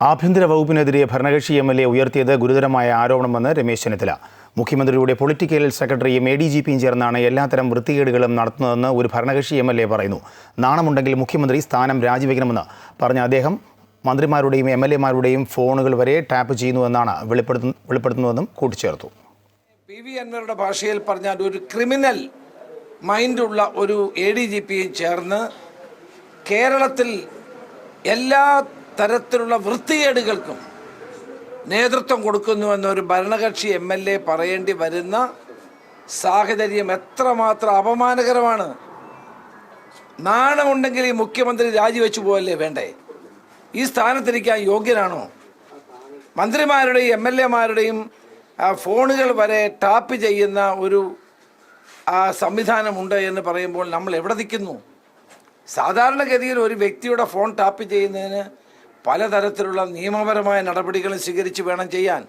ആഭ്യന്തര വകുപ്പിനെതിരെ ഭരണകക്ഷി M L A ഉയർത്തിയത് ഗുരുതരമായ ആരോപണമെന്ന് രമേശ് ചെന്നിത്തല. മുഖ്യമന്ത്രിയുടെ പൊളിറ്റിക്കൽ സെക്രട്ടറിയും എ ഡി ജി പിയും ചേർന്നാണ് എല്ലാത്തരം വൃത്തികേടുകളും നടത്തുന്നതെന്ന് ഒരു ഭരണകക്ഷി എം എൽ എ പറയുന്നു. നാണമുണ്ടെങ്കിൽ മുഖ്യമന്ത്രി സ്ഥാനം രാജിവെക്കണമെന്ന് പറഞ്ഞ അദ്ദേഹം മന്ത്രിമാരുടെയും എം എൽ എമാരുടെയും ഫോണുകൾ വരെ ടാപ്പ് ചെയ്യുന്നുവെന്നാണ് വെളിപ്പെടുത്തു വെളിപ്പെടുത്തുന്നതെന്നും കൂട്ടിച്ചേർത്തു. പി വി അൻവറുടെ ഭാഷയിൽ പറഞ്ഞാൽ ഒരു ക്രിമിനൽ മൈൻഡുള്ള ഒരു എ ഡി ജി പിയും ചേർന്ന് കേരളത്തിൽ എല്ലാ തരത്തിലുള്ള വൃത്തികേടുകൾക്കും നേതൃത്വം കൊടുക്കുന്നു എന്നൊരു ഭരണകക്ഷി എം എൽ എ പറയേണ്ടി വരുന്ന സാഹചര്യം എത്രമാത്രം അപമാനകരമാണ്. നാണമുണ്ടെങ്കിൽ ഈ മുഖ്യമന്ത്രി രാജിവെച്ചു പോകല്ലേ വേണ്ടേ? ഈ സ്ഥാനത്തിരിക്കാൻ യോഗ്യനാണോ? മന്ത്രിമാരുടെയും എം എൽ എമാരുടെയും ഫോണുകൾ വരെ ടാപ്പ് ചെയ്യുന്ന ഒരു സംവിധാനമുണ്ട് എന്ന് പറയുമ്പോൾ നമ്മൾ എവിടെ നിൽക്കുന്നു? സാധാരണഗതിയിൽ ഒരു വ്യക്തിയുടെ ഫോൺ ടാപ്പ് ചെയ്യുന്നതിന് പലതരത്തിലുള്ള നിയമപരമായ നടപടികളും സ്വീകരിച്ച് വേണം ചെയ്യാൻ.